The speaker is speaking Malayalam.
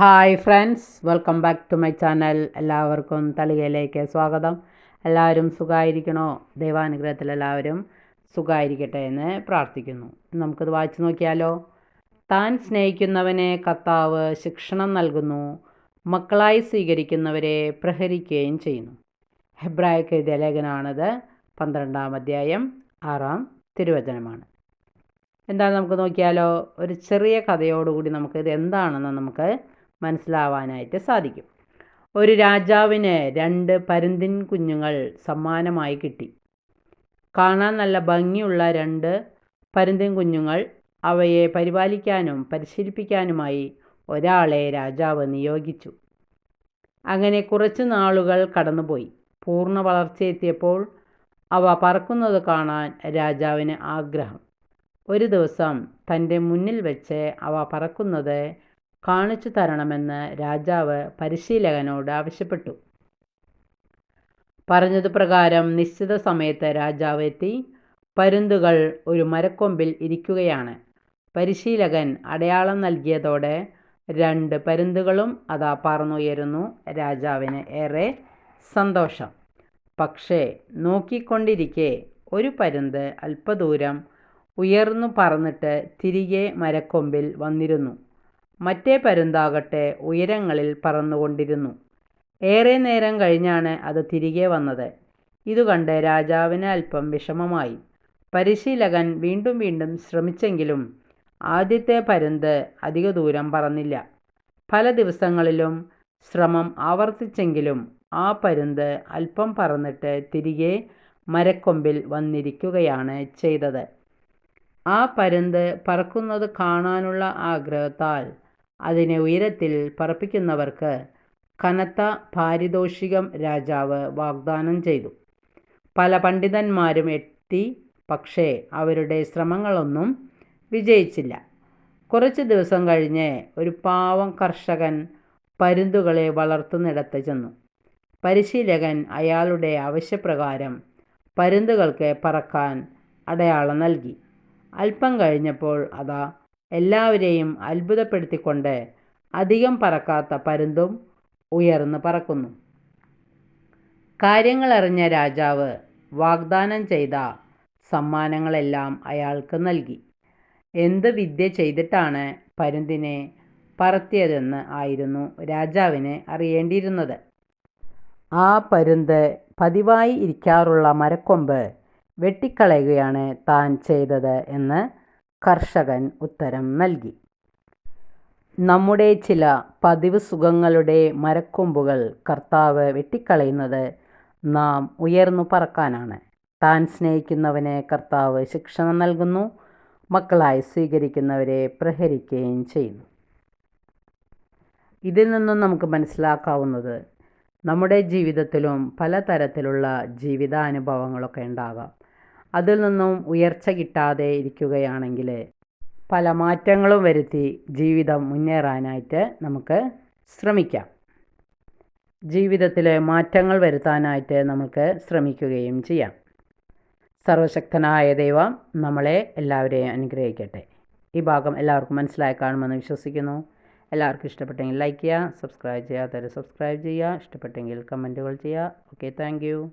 Hi friends welcome back to my channel എല്ലാവർക്കും തളികയിലേക്ക് സ്വാഗതം. എല്ലാവരും സുഖമായിരിക്കണോ ദൈവാനുഗ്രഹത്തിൽ എല്ലാവരും സുഖമായിരിക്കട്ടെ എന്ന് പ്രാർത്ഥിക്കുന്നു. നമുക്കത് വായിച്ചു നോക്കിയാലോ? താൻ സ്നേഹിക്കുന്നവനെ കർത്താവ് ശിക്ഷണം നൽകുന്നു മക്കളായി സ്വീകരിക്കുന്നവരെ പ്രഹരിക്കുകയും ചെയ്യുന്നു. ഹെബ്രായക്ക് എഴുതിയ ലേഖനമാണത് പന്ത്രണ്ടാം അധ്യായം ആറാം തിരുവചനമാണ്. എന്താണ് നമുക്ക് നോക്കിയാലോ? ഒരു ചെറിയ കഥയോടുകൂടി നമുക്ക് ഇത് എന്താണെന്ന് നമുക്ക് മനസ്സിലാവാനായിട്ട് സാധിക്കും. ഒരു രാജാവിന് രണ്ട് പരുന്തിൻ കുഞ്ഞുങ്ങൾ സമ്മാനമായി കിട്ടി. കാണാൻ നല്ല ഭംഗിയുള്ള രണ്ട് പരുന്തിൻ കുഞ്ഞുങ്ങൾ അവയെ പരിപാലിക്കാനും പരിശീലിപ്പിക്കാനുമായി ഒരാളെ രാജാവ് നിയോഗിച്ചു. അങ്ങനെ കുറച്ച് നാളുകൾ കടന്നുപോയി. പൂർണ വളർച്ചയെത്തിയപ്പോൾ അവ പറക്കുന്നത് കാണാൻ രാജാവിന് ആഗ്രഹം. ഒരു ദിവസം തന്റെ മുന്നിൽ വെച്ച് അവ പറക്കുന്നത് കാണിച്ചു തരണമെന്ന് രാജാവ് പരിശീലകനോട് ആവശ്യപ്പെട്ടു. പറഞ്ഞത് പ്രകാരം നിശ്ചിത സമയത്ത് രാജാവ് എത്തി. പരുന്തുകൾ ഒരു മരക്കൊമ്പിൽ ഇരിക്കുകയാണ്. പരിശീലകൻ അടയാളം നൽകിയതോടെ രണ്ട് പരുന്തുകളും അതാ പറന്നുയരുന്നു. രാജാവിന് ഏറെ സന്തോഷം. പക്ഷേ നോക്കിക്കൊണ്ടിരിക്കെ ഒരു പരുന്ത് അല്പദൂരം ഉയർന്നു പറന്നിട്ട് തിരികെ മരക്കൊമ്പിൽ വന്നിരുന്നു. മറ്റേ പരുന്താകട്ടെ ഉയരങ്ങളിൽ പറന്നുകൊണ്ടിരുന്നു. ഏറെ നേരം കഴിഞ്ഞാണ് അത് തിരികെ വന്നത്. ഇതുകണ്ട് രാജാവിന് അല്പം വിഷമമായി. പരിശീലകൻ വീണ്ടും വീണ്ടും ശ്രമിച്ചെങ്കിലും ആദ്യത്തെ പരുന്ത് അധിക ദൂരം പറന്നില്ല. പല ദിവസങ്ങളിലും ശ്രമം ആവർത്തിച്ചെങ്കിലും ആ പരുന്ത് അല്പം പറന്നിട്ട് തിരികെ മരക്കൊമ്പിൽ വന്നിരിക്കുകയാണ് ചെയ്തത്. ആ പരുന്ത് പറക്കുന്നത് കാണാനുള്ള ആഗ്രഹത്താൽ അതിനെ ഉയരത്തിൽ പറപ്പിക്കുന്നവർക്ക് കനത്ത പാരിതോഷികം രാജാവ് വാഗ്ദാനം ചെയ്തു. പല പണ്ഡിതന്മാരും എത്തി പക്ഷേ അവരുടെ ശ്രമങ്ങളൊന്നും വിജയിച്ചില്ല. കുറച്ച് ദിവസം കഴിഞ്ഞ് ഒരു പാവം കർഷകൻ പരുന്തുകളെ വളർത്തുന്നിടത്ത് ചെന്നു. പരിശീലകൻ അയാളുടെ ആവശ്യപ്രകാരം പരുന്തുകൾക്ക് പറക്കാൻ അടയാളം നൽകി. അല്പം കഴിഞ്ഞപ്പോൾ അതാ എല്ലാവരെയും അത്ഭുതപ്പെടുത്തിക്കൊണ്ട് അധികം പറക്കാത്ത പരുന്തും ഉയർന്ന് പറക്കുന്നു. കാര്യങ്ങളറിഞ്ഞ രാജാവ് വാഗ്ദാനം ചെയ്ത സമ്മാനങ്ങളെല്ലാം അയാൾക്ക് നൽകി. എന്ത് വിദ്യ ചെയ്തിട്ടാണ് പരുന്തിനെ പറത്തിയതെന്ന് ആയിരുന്നു രാജാവിന് അറിയേണ്ടിയിരുന്നത്. ആ പരുന്ത് പതിവായി ഇരിക്കാറുള്ള മരക്കൊമ്പ് വെട്ടിക്കളയുകയാണ് താൻ ചെയ്തത് എന്ന് കർഷകൻ ഉത്തരം നൽകി. നമ്മുടെ ചില പതിവ് സുഖങ്ങളുടെ മരക്കൊമ്പുകൾ കർത്താവ് വെട്ടിക്കളയുന്നത് നാം ഉയർന്നു പറക്കാനാണ്. താൻ സ്നേഹിക്കുന്നവനെ കർത്താവ് ശിക്ഷണം നൽകുന്നു. മക്കളായി സ്വീകരിക്കുന്നവരെ പ്രഹരിക്കുകയും ചെയ്യുന്നു. ഇതിൽ നിന്നും നമുക്ക് മനസ്സിലാക്കാവുന്നത് നമ്മുടെ ജീവിതത്തിലും പലതരത്തിലുള്ള ജീവിതാനുഭവങ്ങളൊക്കെ ഉണ്ടാകാം. അതിൽ നിന്നും ഉയർച്ച കിട്ടാതെ ഇരിക്കുകയാണെങ്കിൽ പല മാറ്റങ്ങളും വരുത്തി ജീവിതം മുന്നേറാനായിട്ട് നമുക്ക് ശ്രമിക്കാം. ജീവിതത്തിൽ മാറ്റങ്ങൾ വരുത്താനായിട്ട് നമുക്ക് ശ്രമിക്കുകയും ചെയ്യാം. സർവശക്തനായ ദൈവം നമ്മളെ എല്ലാവരെയും അനുഗ്രഹിക്കട്ടെ. ഈ ഭാഗം എല്ലാവർക്കും മനസ്സിലായി കാണുമെന്ന് വിശ്വസിക്കുന്നു. എല്ലാവർക്കും ഇഷ്ടപ്പെട്ടെങ്കിൽ ലൈക്ക് ചെയ്യുക സബ്സ്ക്രൈബ് ചെയ്യാത്തവർ സബ്സ്ക്രൈബ് ചെയ്യുക. ഇഷ്ടപ്പെട്ടെങ്കിൽ കമന്റുകൾ ചെയ്യുക. Okay thank